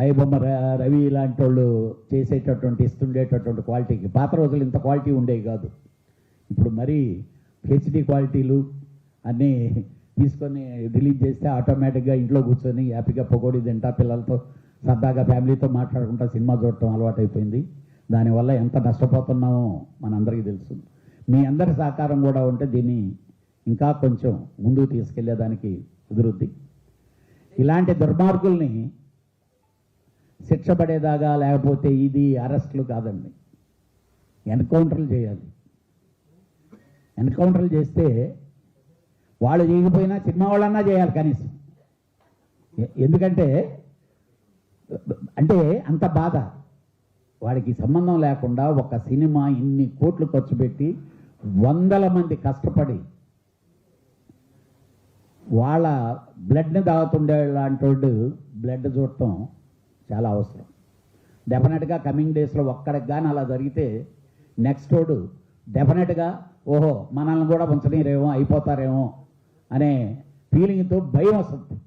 అయ్యబొమ్మ ర- రవి ఇలాంటి వాళ్ళు చేసేటటువంటి ఇస్తుండేటటువంటి క్వాలిటీకి పాత రోజులు ఇంత క్వాలిటీ ఉండేవి కాదు. ఇప్పుడు మరీ హెచ్డి క్వాలిటీలు అన్నీ తీసుకొని రిలీజ్ చేస్తే ఆటోమేటిక్గా ఇంట్లో కూర్చొని హ్యాపీగా పకోడీ తింటా పిల్లలతో సరదాగా ఫ్యామిలీతో మాట్లాడుకుంటా సినిమా చూడటం అలవాటైపోయింది. దానివల్ల ఎంత నష్టపోతున్నామో మనందరికీ తెలుసు. మీ అందరి సహకారం కూడా ఉంటే దీన్ని ఇంకా కొంచెం ముందుకు తీసుకెళ్ళేదానికి కుదురుద్ది. ఇలాంటి దుర్మార్గుల్ని శిక్ష పడేదాకా లేకపోతే ఇది అరెస్టులు కాదండి. ఎన్కౌంటర్లు చేయాలి. ఎన్కౌంటర్లు చేస్తే వాళ్ళు చేయకపోయినా సినిమా వాళ్ళన్నా చేయాలి కనీసం. ఎందుకంటే అంటే అంత బాధ. వాడికి సంబంధం లేకుండా ఒక సినిమా ఇన్ని కోట్లు ఖర్చు పెట్టి వందల మంది కష్టపడి వాళ్ళ బ్లడ్ని తాగుతుండే లాంటి బ్లడ్ చూడటం చాలా అవసరం. డెఫినెట్గా కమింగ్ డేస్లో ఒక్కడికి కానీ అలా జరిగితే నెక్స్ట్ రోడ్ డెఫినెట్గా ఓహో మనల్ని కూడా ఉంచలేరేమో అయిపోతారేమో అనే ఫీలింగ్తో భయం వస్తుంది.